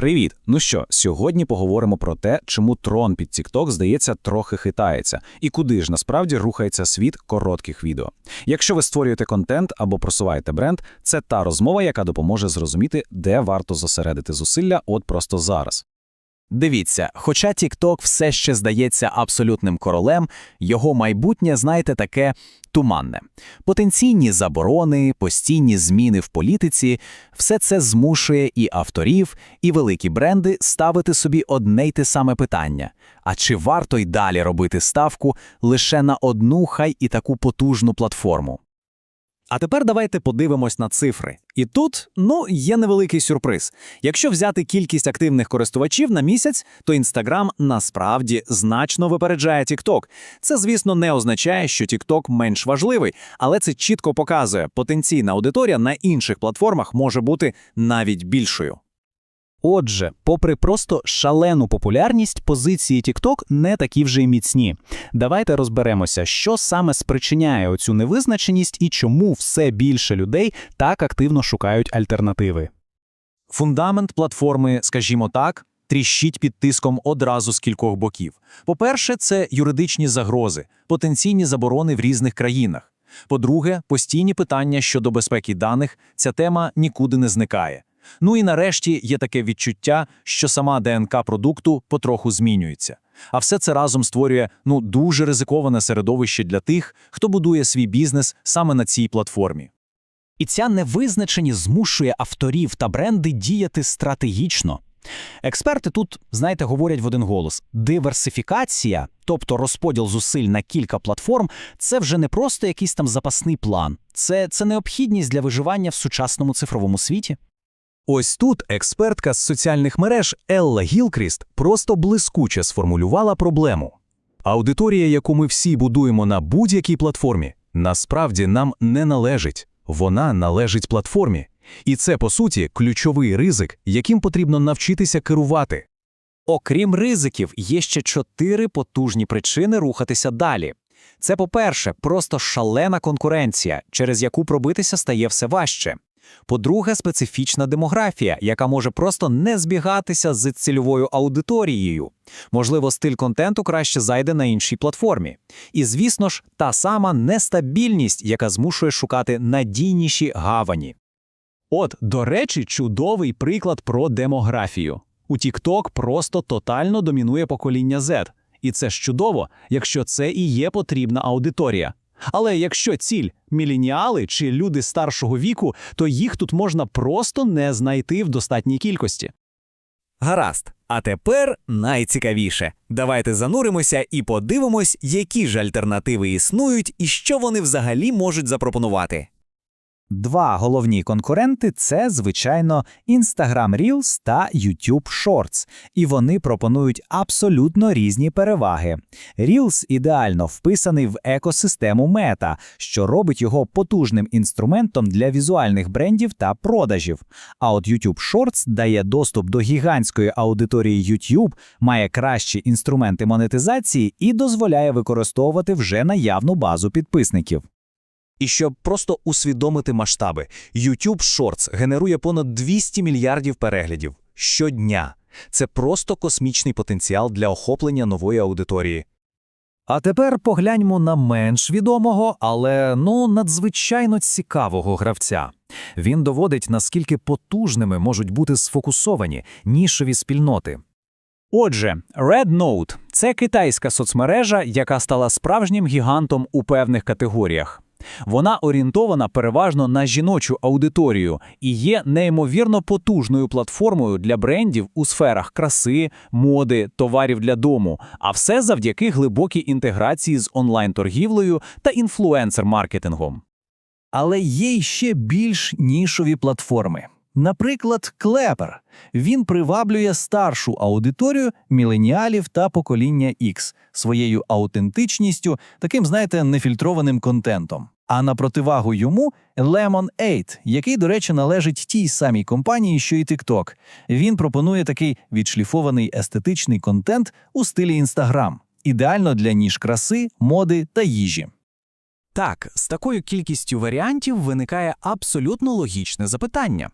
Привіт! Ну що, сьогодні поговоримо про те, чому трон під TikTok, здається, трохи хитається, і куди ж насправді рухається світ коротких відео. Якщо ви створюєте контент або просуваєте бренд, це та розмова, яка допоможе зрозуміти, де варто зосередити зусилля от просто зараз. Дивіться, хоча TikTok все ще здається абсолютним королем, його майбутнє, знаєте, таке туманне. Потенційні заборони, постійні зміни в політиці – все це змушує і авторів, і великі бренди ставити собі одне й те саме питання. А чи варто й далі робити ставку лише на одну хай і таку потужну платформу? А тепер давайте подивимось на цифри. І тут, ну, є невеликий сюрприз. Якщо взяти кількість активних користувачів на місяць, то Instagram насправді значно випереджає TikTok. Це, звісно, не означає, що TikTok менш важливий, але це чітко показує, потенційна аудиторія на інших платформах може бути навіть більшою. Отже, попри просто шалену популярність, позиції TikTok не такі вже й міцні. Давайте розберемося, що саме спричиняє оцю невизначеність і чому все більше людей так активно шукають альтернативи. Фундамент платформи, скажімо так, тріщить під тиском одразу з кількох боків. По-перше, це юридичні загрози, потенційні заборони в різних країнах. По-друге, постійні питання щодо безпеки даних, ця тема нікуди не зникає. Ну і нарешті є таке відчуття, що сама ДНК продукту потроху змінюється. А все це разом створює ну дуже ризиковане середовище для тих, хто будує свій бізнес саме на цій платформі. І ця невизначеність змушує авторів та бренди діяти стратегічно. Експерти тут, знаєте, говорять в один голос: диверсифікація, тобто розподіл зусиль на кілька платформ, це вже не просто якийсь там запасний план, це, це необхідність для виживання в сучасному цифровому світі. Ось тут експертка з соціальних мереж Елла Гілкріст просто блискуче сформулювала проблему. Аудиторія, яку ми всі будуємо на будь-якій платформі, насправді нам не належить, вона належить платформі. І це, по суті, ключовий ризик, яким потрібно навчитися керувати. Окрім ризиків, є ще чотири потужні причини рухатися далі. Це, по-перше, просто шалена конкуренція, через яку пробитися стає все важче. По-друге, специфічна демографія, яка може просто не збігатися з цільовою аудиторією. Можливо, стиль контенту краще зайде на іншій платформі. І, звісно ж, та сама нестабільність, яка змушує шукати надійніші гавані. От, до речі, чудовий приклад про демографію. У TikTok просто тотально домінує покоління Z. І це ж чудово, якщо це і є потрібна аудиторія. Але якщо ціль міленіали чи люди старшого віку, то їх тут можна просто не знайти в достатній кількості. Гаразд. А тепер найцікавіше. Давайте зануримося і подивимось, які ж альтернативи існують і що вони взагалі можуть запропонувати. Два головні конкуренти це, звичайно, Instagram Reels та YouTube Shorts, і вони пропонують абсолютно різні переваги. Reels ідеально вписаний в екосистему Meta, що робить його потужним інструментом для візуальних брендів та продажів. А от YouTube Shorts дає доступ до гігантської аудиторії YouTube, має кращі інструменти монетизації і дозволяє використовувати вже наявну базу підписників. І щоб просто усвідомити масштаби, YouTube Shorts генерує понад 200 мільярдів переглядів щодня. Це просто космічний потенціал для охоплення нової аудиторії. А тепер погляньмо на менш відомого, але ну надзвичайно цікавого гравця. Він доводить, наскільки потужними можуть бути сфокусовані нішові спільноти. Отже, RedNote – це китайська соцмережа, яка стала справжнім гігантом у певних категоріях. Вона орієнтована переважно на жіночу аудиторію і є неймовірно потужною платформою для брендів у сферах краси, моди, товарів для дому, а все завдяки глибокій інтеграції з онлайн-торгівлею та інфлюенсер-маркетингом. Але є ще більш нішові платформи. Наприклад, Клепер. Він приваблює старшу аудиторію міленіалів та покоління X своєю аутентичністю, таким, знаєте, нефільтрованим контентом. А на противагу йому Lemon8, який, до речі, належить тій самій компанії, що і TikTok. Він пропонує такий відшліфований естетичний контент у стилі Instagram, ідеально для ніж краси, моди та їжі. Так, з такою кількістю варіантів виникає абсолютно логічне запитання.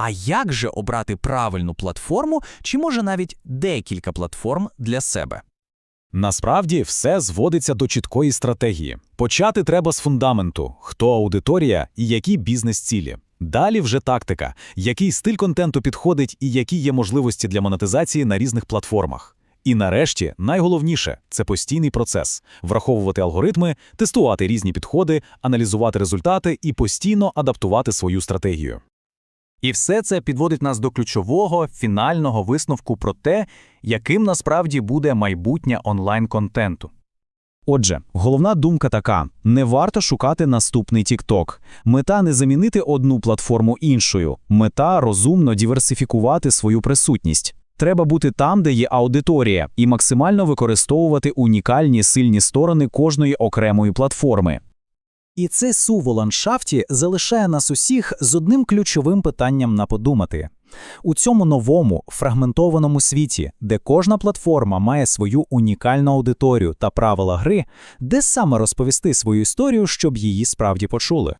А як же обрати правильну платформу, чи може навіть декілька платформ для себе? Насправді все зводиться до чіткої стратегії. Почати треба з фундаменту: хто аудиторія і які бізнес-цілі. Далі вже тактика, який стиль контенту підходить і які є можливості для монетизації на різних платформах. І нарешті, найголовніше це постійний процес враховувати алгоритми, тестувати різні підходи, аналізувати результати і постійно адаптувати свою стратегію. І все це підводить нас до ключового фінального висновку про те, яким насправді буде майбутнє онлайн-контенту. Отже, головна думка така: не варто шукати наступний TikTok. Мета не замінити одну платформу іншою. Мета розумно диверсифікувати свою присутність. Треба бути там, де є аудиторія, і максимально використовувати унікальні сильні сторони кожної окремої платформи. І це сув у ландшафті залишає нас усіх з одним ключовим питанням на подумати. У цьому новому фрагментованому світі, де кожна платформа має свою унікальну аудиторію та правила гри, де саме розповісти свою історію, щоб її справді почули.